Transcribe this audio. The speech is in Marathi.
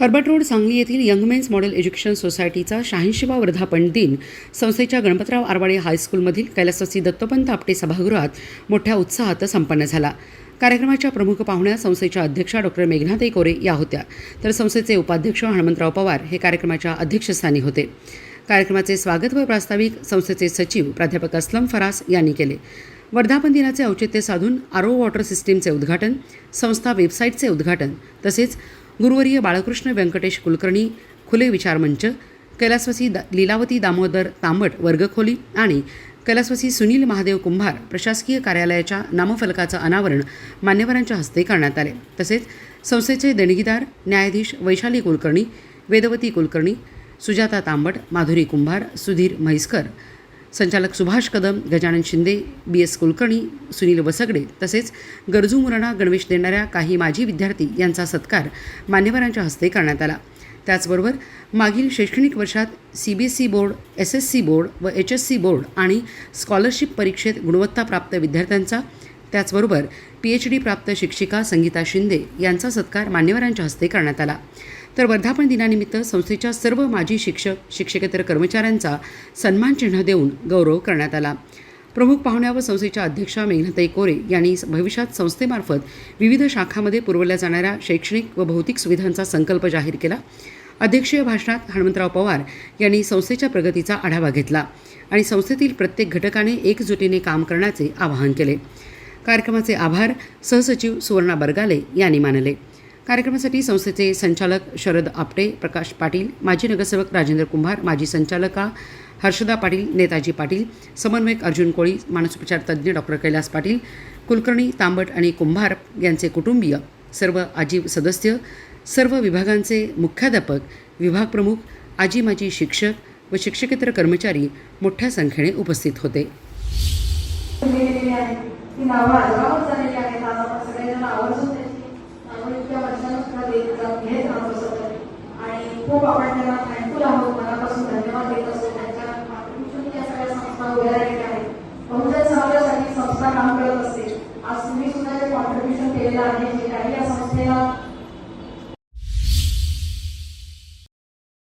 हर्बट रोड सांगली येथील यंग मेन्स मॉडेल एज्युकेशन सोसायटीचा शहाऐंशीवा वर्धापन दिन संस्थेच्या गणपतराव आरवाडे हायस्कूलमधील कैलासवासी दत्तोपंत आपटे सभागृहात मोठ्या उत्साहात संपन्न झाला. कार्यक्रमाच्या प्रमुख पाहुण्या संस्थेच्या अध्यक्षा डॉक्टर मेघनाताई कोरे या होत्या. तर संस्थेचे उपाध्यक्ष हनुमंतराव पवार हे कार्यक्रमाच्या अध्यक्षस्थानी होते. कार्यक्रमाचे स्वागत व प्रास्ताविक संस्थेचे सचिव प्राध्यापक असलम फरास यांनी केले. वर्धापन दिनाचे औचित्य साधून आरो वॉटर सिस्टीमचे उद्घाटन संस्था वेबसाईटचे उद्घाटन तसेच गुरुवर्य बाळकृष्ण व्यंकटेश कुलकर्णी खुले विचारमंच कैलासवासी दा लीलावती दामोदर तांबट वर्गखोली आणि कैलासवासी सुनील महादेव कुंभार प्रशासकीय कार्यालयाच्या नामफलकाचं अनावरण मान्यवरांच्या हस्ते करण्यात आले. तसेच संस्थेचे देणगीदार न्यायाधीश वैशाली कुलकर्णी वेदवती कुलकर्णी सुजाता तांबट माधुरी कुंभार सुधीर म्हैसकर संचालक सुभाष कदम गजानन शिंदे बी एस कुलकर्णी सुनील वसगडे तसेच गरजू मुलांना गणवेश देणाऱ्या काही माजी विद्यार्थी यांचा सत्कार मान्यवरांच्या हस्ते करण्यात आला. त्याचबरोबर मागील शैक्षणिक वर्षात C B S C board S S C board व एच एस सी बोर्ड आणि स्कॉलरशिप परीक्षेत गुणवत्ताप्राप्त विद्यार्थ्यांचा त्याचबरोबर पी एच डी प्राप्त शिक्षिका संगीता शिंदे यांचा सत्कार मान्यवरांच्या हस्ते करण्यात आला. तर वर्धापन दिनानिमित्त संस्थेच्या सर्व माजी शिक्षक शिक्षकेतर कर्मचाऱ्यांचा सन्मान चिन्ह देऊन गौरव करण्यात आला. प्रमुख पाहुण्या व संस्थेच्या अध्यक्षा मेघनाताई कोरे यांनी भविष्यात संस्थेमार्फत विविध शाखांमध्ये पुरवल्या जाणाऱ्या शैक्षणिक व भौतिक सुविधांचा संकल्प जाहीर केला. अध्यक्षीय भाषणात हनुमंतराव पवार यांनी संस्थेच्या प्रगतीचा आढावा घेतला आणि संस्थेतील प्रत्येक घटकाने एकजुटीने काम करण्याचे आवाहन केले. कार्यक्रमाचे आभार सहसचिव सुवर्णा बरगाले यांनी मानले. कार्यक्रमासाठी संस्थेचे संचालक शरद आपटे प्रकाश पाटील माजी नगरसेवक राजेंद्र कुंभार माजी संचालका हर्षदा पाटील नेताजी पाटील समन्वयक अर्जुन कोळी मानसोपचार तज्ज्ञ डॉक्टर कैलास पाटील कुलकर्णी तांबट आणि कुंभार यांचे कुटुंबीय सर्व आजीव सदस्य सर्व विभागांचे मुख्याध्यापक विभाग प्रमुख आजी माजी शिक्षक व शिक्षकेतर कर्मचारी मोठ्या संख्येने उपस्थित होते. आहे नावं आजरावत झालेली आहेत. आज आपण सगळेजण आवर्जून खूप आपण त्यांना थँकफुल आहोत. मनापासून धन्यवाद देत असतो. त्यांच्या contribution या सगळ्या संस्था उभ्या राहिलेल्या आहेत. बहुजन समाजासाठी संस्था काम करत असते. आज तुम्ही सुद्धा जे कॉन्ट्रीब्युशन केलेलं आहे जे काही या संस्थेला